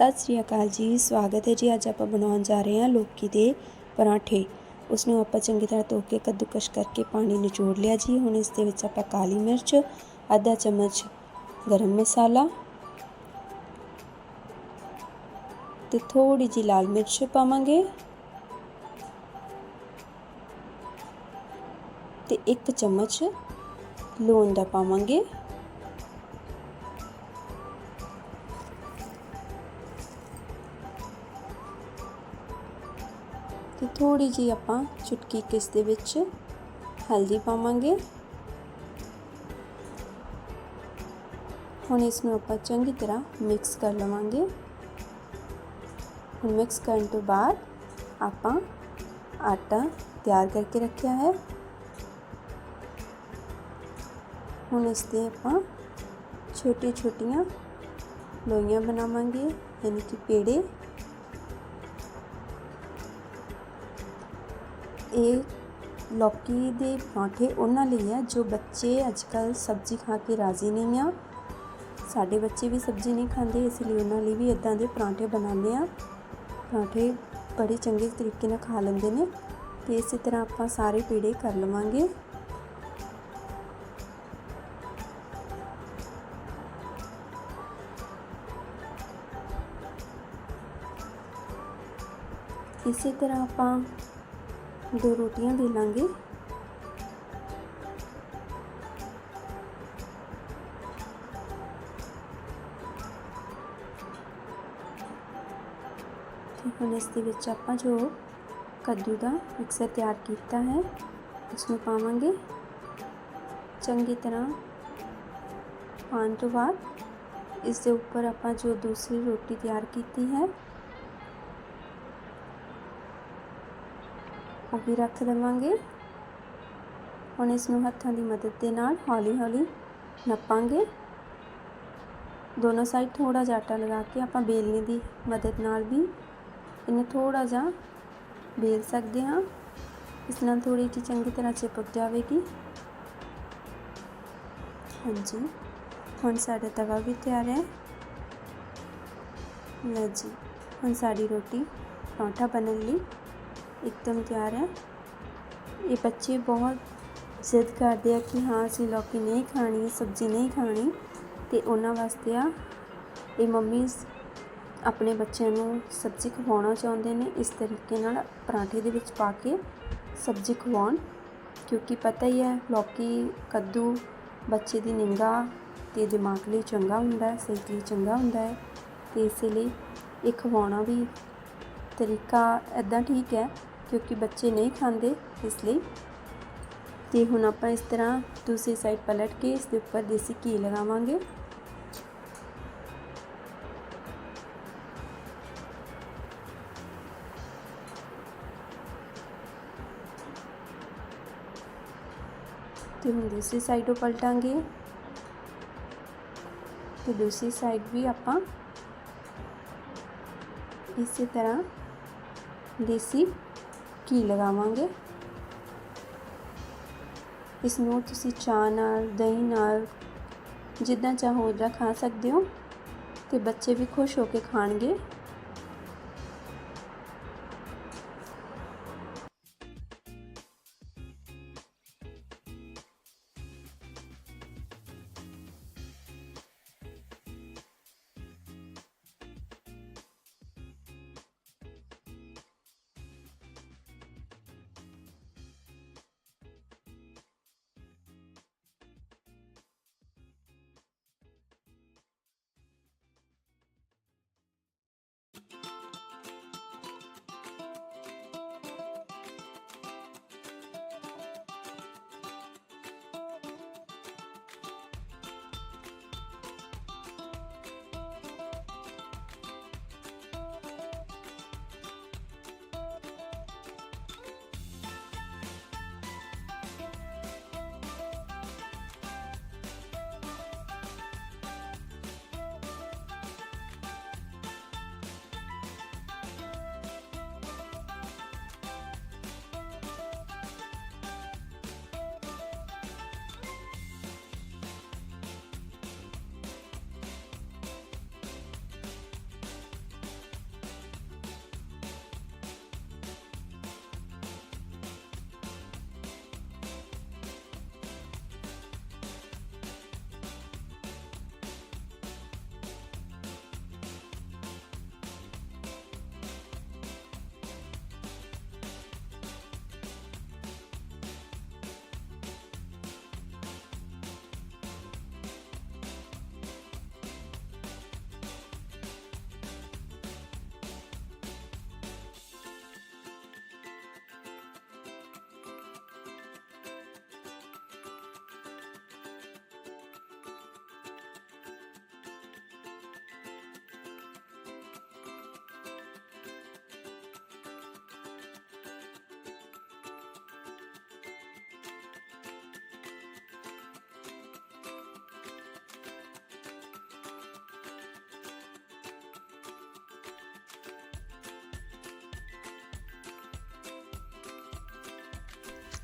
ਸਤਿ ਸ੍ਰੀ ਅਕਾਲ ਜੀ। ਸਵਾਗਤ ਹੈ ਜੀ ਅੱਜ ਆਪਾਂ ਬਣਾਉਣ ਜਾ ਰਹੇ ਹਾਂ ਲੋਕੀ ਦੇ ਪਰਾਂਠੇ। ਉਸ ਨੂੰ ਆਪਾਂ ਚੰਗੀ ਤਰ੍ਹਾਂ ਧੋ ਕੇ ਕੱਦੂਕਸ਼ ਕਰਕੇ ਪਾਣੀ ਨਿਚੋੜ ਲਿਆ ਜੀ। ਹੁਣ ਇਸ ਦੇ ਵਿੱਚ ਆਪਾਂ ਕਾਲੀ ਮਿਰਚ, ਅੱਧਾ ਚਮਚ ਗਰਮ ਮਸਾਲਾ ਤੇ ਥੋੜੀ ਜੀ ਲਾਲ ਮਿਰਚ ਪਾਵਾਂਗੇ। ਤੇ ਇੱਕ ਚਮਚ ਲੂਣ ਦਾ ਪਾਵਾਂਗੇ। ਤੇ ਥੋੜੀ ਜੀ ਆਪਾਂ ਚੁਟਕੀ ਕਿਸ ਦੇ ਵਿੱਚ ਹਲਦੀ ਪਾਵਾਂਗੇ। ਹੁਣ ਇਸ ਨੂੰ ਆਪਾਂ ਚੰਗੀ ਤਰ੍ਹਾਂ ਮਿਕਸ ਕਰ ਲਵਾਂਗੇ। ਹੁਣ ਮਿਕਸ ਕਰਨ ਤੋਂ ਬਾਅਦ ਆਪਾਂ ਆਟਾ ਤਿਆਰ ਕਰਕੇ ਰੱਖਿਆ ਹੈ। ਹੁਣ ਇਸ ਤੇ ਆਪਾਂ ਛੋਟੀ ਛੋਟੀਆਂ ਲੋਈਆਂ ਬਣਾਵਾਂਗੇ, ਯਾਨੀ ਕਿ ਪੇੜੇ। ਇਹ ਲੌਕੀ ਦੇ ਪਰਾਂਠੇ ਉਹਨਾਂ ਲਈ ਆ ਜੋ ਬੱਚੇ ਅੱਜ ਅੱਜਕੱਲ ਸਬਜ਼ੀ ਖਾ ਕੇ ਰਾਜ਼ੀ ਨਹੀਂ ਆ। ਸਾਡੇ ਬੱਚੇ ਵੀ ਸਬਜ਼ੀ ਨਹੀਂ ਖਾਂਦੇ, ਇਸ ਲਈ ਉਹਨਾਂ ਲਈ ਵੀ ਇਦਾਂ ਦੇ ਪਰਾਂਠੇ ਬਣਾਉਂਦੇ ਆ। ਪਰਾਂਠੇ ਬੜੇ ਚੰਗੇ ਤਰੀਕੇ ਨਾਲ ਖਾ ਲੈਂਦੇ ਨੇ ਤੇ ਇਸੇ ਤਰ੍ਹਾਂ ਆਪਾਂ ਸਾਰੇ ਪੀੜੇ ਕਰ ਲਵਾਂਗੇ। ਇਸੇ ਤਰ੍ਹਾਂ ਆਪਾਂ ਦੋ ਰੋਟੀਆਂ ਦੇ ਲਾਂਗੇ ਤੇ ਹੁਣ ਇਸ ਦੇ ਵਿੱਚ ਆਪਾਂ ਜੋ ਕੱਦੂ ਦਾ ਮਿਕਸਰ ਤਿਆਰ ਕੀਤਾ ਹੈ ਉਸ ਨੂੰ ਪਾਵਾਂਗੇ ਚੰਗੀ ਤਰ੍ਹਾਂ ਪਾਉਣ ਤੋਂ ਬਾਅਦ ਇਸ ਦੇ ਉੱਪਰ ਆਪਾਂ ਜੋ ਦੂਸਰੀ ਰੋਟੀ ਤਿਆਰ ਕੀਤੀ ਹੈ ਉਹ ਵੀ ਰੱਖ ਦੇਵਾਂਗੇ। ਹੁਣ ਇਸ ਨੂੰ ਹੱਥਾਂ ਦੀ ਮਦਦ ਦੇ ਨਾਲ ਹੌਲੀ-ਹੌਲੀ ਨੱਪਾਂਗੇ। ਦੋਨੋਂ ਸਾਈਡ ਥੋੜਾ ਜਿਹਾ ਆਟਾ ਲਗਾ ਕੇ ਆਪਾਂ ਬੇਲਣੇ ਦੀ ਮਦਦ ਨਾਲ ਵੀ ਇਹਨੂੰ ਥੋੜਾ ਜਿਹਾ ਬੇਲ ਸਕਦੇ ਹਾਂ। ਇਸ ਨਾਲ ਥੋੜੀ ਜਿਹੀ ਚੰਗੀ ਤਰ੍ਹਾਂ ਚਿਪਕ ਜਾਵੇਗੀ। ਹਾਂਜੀ, ਹੁਣ ਸਾਡਾ ਤਵਾ ਵੀ ਤਿਆਰ ਹੈ। ਲਓ ਜੀ, ਹੁਣ ਸਾਡੀ ਰੋਟੀ ਪਰੌਂਠਾ ਬਣਨ ਲਈ ਇੱਕਦਮ ਤਿਆਰ ਹੈ। ਇਹ ਬੱਚੇ ਬਹੁਤ ਜ਼ਿੱਦ ਕਰਦੇ ਆ ਕਿ ਹਾਂ, ਅਸੀਂ ਲੌਕੀ ਨਹੀਂ ਖਾਣੀ, ਸਬਜ਼ੀ ਨਹੀਂ ਖਾਣੀ ਤੇ ਉਹਨਾਂ ਵਾਸਤੇ ਆ, ਇਹ ਮੰਮੀ ਆਪਣੇ ਬੱਚਿਆਂ ਨੂੰ ਸਬਜ਼ੀ ਖਵਾਉਣਾ ਚਾਹੁੰਦੇ ਨੇ, ਇਸ ਤਰੀਕੇ ਨਾਲ ਪਰਾਂਠੇ ਦੇ ਵਿੱਚ ਪਾ ਕੇ ਸਬਜ਼ੀ ਖਵਾਉਣ। ਕਿਉਂਕਿ ਪਤਾ ਹੀ ਹੈ, ਲੌਕੀ ਕੱਦੂ, ਬੱਚੇ ਦੀ ਨਿੰਗਾ ਤੇ ਦਿਮਾਗ ਲਈ ਚੰਗਾ ਹੁੰਦਾ ਹੈ, ਸਿਹਤ ਲਈ ਚੰਗਾ ਹੁੰਦਾ ਹੈ ਤੇ ਇਸ ਲਈ ਇਹ ਖਵਾਉਣਾ ਵੀ ਤਰੀਕਾ ਐਦਾਂ ਠੀਕ ਹੈ। ਕਿਉਂਕਿ ਬੱਚੇ ਨਹੀਂ ਖਾਂਦੇ ਇਸ ਲਈ ਤੇ ਹੁਣ ਆਪਾਂ ਇਸ ਤਰ੍ਹਾਂ ਦੂਸਰੀ ਸਾਈਡ ਪਲਟ ਕੇ ਇਸ ਦੇ ਉੱਪਰ ਦੇਸੀ ਘੀ ਲਗਾਵਾਂਗੇ ਤੇ ਹੁਣ ਦੂਸਰੀ ਸਾਈਡੋਂ ਪਲਟਾਂਗੇ ਤੇ ਦੂਸਰੀ ਸਾਈਡ ਵੀ ਆਪਾਂ ਇਸੇ ਤਰ੍ਹਾਂ ਦੇਸੀ ਘੀ ਲਗਾਵਾਂਗੇ? ਇਸ ਨੂੰ ਤੁਸੀਂ ਚਾਹ ਨਾਲ, ਦਹੀਂ ਨਾਲ ਜਿੱਦਾਂ ਚਾਹੋ ਉਦਾਂ ਖਾ ਸਕਦੇ ਹੋ ਤੇ ਬੱਚੇ ਵੀ ਖੁਸ਼ ਹੋ ਕੇ ਖਾਣਗੇ।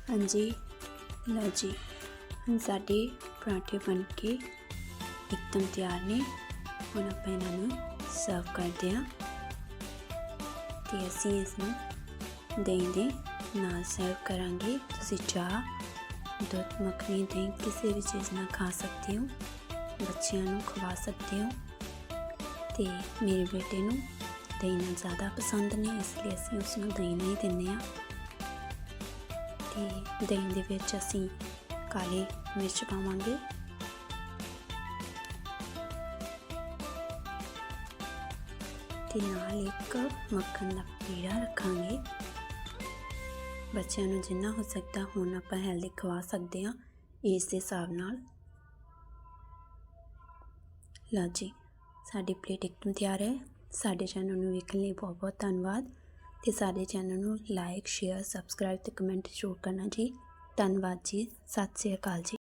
ਹਾਂਜੀ। ਲਓ ਜੀ, ਹੁਣ ਸਾਡੇ ਪਰਾਂਠੇ ਬਣ ਕੇ ਇੱਕਦਮ ਤਿਆਰ ਨੇ। ਹੁਣ ਆਪਾਂ ਇਹਨਾਂ ਨੂੰ ਸਰਵ ਕਰਦੇ ਹਾਂ। ਤੇ ਅਸੀਂ ਇਸ ਨੂੰ ਦਹੀਂ ਦੇ ਨਾਲ ਸਰਵ ਕਰਾਂਗੇ। ਤੁਸੀਂ ਚਾਹ, ਦੁੱਧ, ਮੱਖਣੀ, ਦਹੀਂ ਕਿਸੇ ਵੀ ਚੀਜ਼ ਨਾਲ ਖਾ ਸਕਦੇ ਹੋ। ਬੱਚਿਆਂ ਨੂੰ ਖਵਾ ਸਕਦੇ ਹੋ। ਤੇ ਮੇਰੇ ਬੇਟੇ ਨੂੰ ਦਹੀਂ ਨਾਲ ਜ਼ਿਆਦਾ ਪਸੰਦ ਨੇ, ਇਸ ਲਈ ਅਸੀਂ ਉਸ ਨੂੰ ਦਹੀਂ ਨਹੀਂ ਦਿੰਦੇ ਹਾਂ। ਤੇ ਦਹੀਂ ਦੇ ਵਿੱਚ ਅਸੀਂ ਕਾਲੀ ਮਿਰਚ ਪਾਵਾਂਗੇ। ਤੇ ਨਾਲ ਇੱਕ ਮੱਖਣ ਦਾ ਪੇੜਾ ਰੱਖਾਂਗੇ। ਬੱਚਿਆਂ ਨੂੰ ਜਿੰਨਾ ਹੋ ਸਕਦਾ ਹੁਣ ਆਪਾਂ ਹੈਲਦੀ ਖਵਾ ਸਕਦੇ ਹਾਂ ਇਸ ਦੇ ਹਿਸਾਬ ਨਾਲ। ਲਓ ਜੀ, ਸਾਡੀ ਪਲੇਟ ਇੱਕਦਮ ਤਿਆਰ ਹੈ। ਸਾਡੇ ਚੈਨਲ ਨੂੰ ਵੇਖਣ ਲਈ ਬਹੁਤ ਬਹੁਤ ਧੰਨਵਾਦ। ਤੇ ਸਾਡੇ ਚੈਨਲ ਨੂੰ ਲਾਈਕ, ਸ਼ੇਅਰ, ਸਬਸਕ੍ਰਾਈਬ ਤੇ ਕਮੈਂਟ ਜ਼ਰੂਰ ਕਰਨਾ ਜੀ। ਧੰਨਵਾਦ ਜੀ। ਸਤਿ ਸ੍ਰੀ ਅਕਾਲ ਜੀ।